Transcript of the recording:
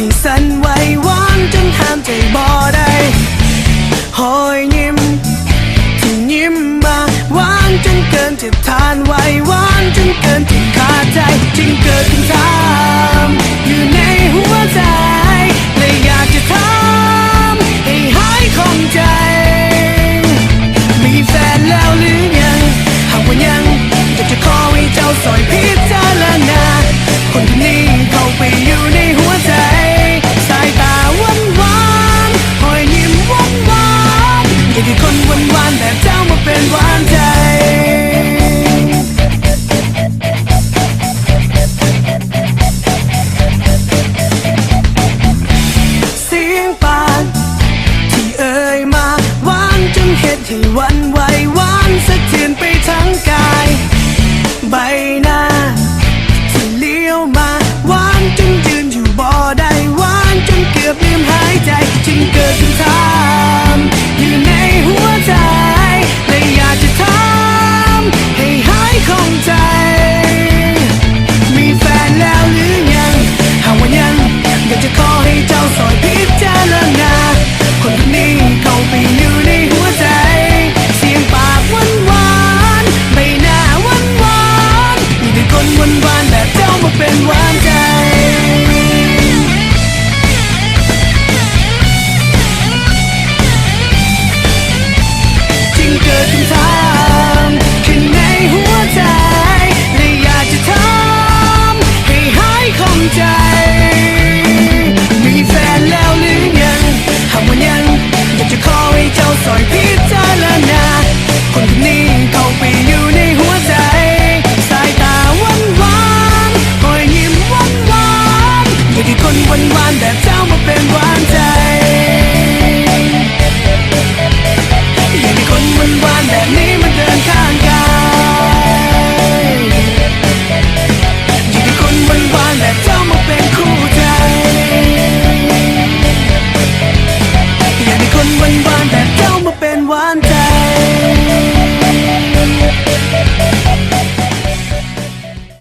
ให้สั่นไหววอนจนห้ามใจบ่ได้หอยยิ้ม ที่ยิ้มมาวานจนเกินเจ็บทานไหววานจนเกินจะขาดใจจึงเกิดขึ้นทา ที่วันไหววานสะเทือนไปทั้งกาย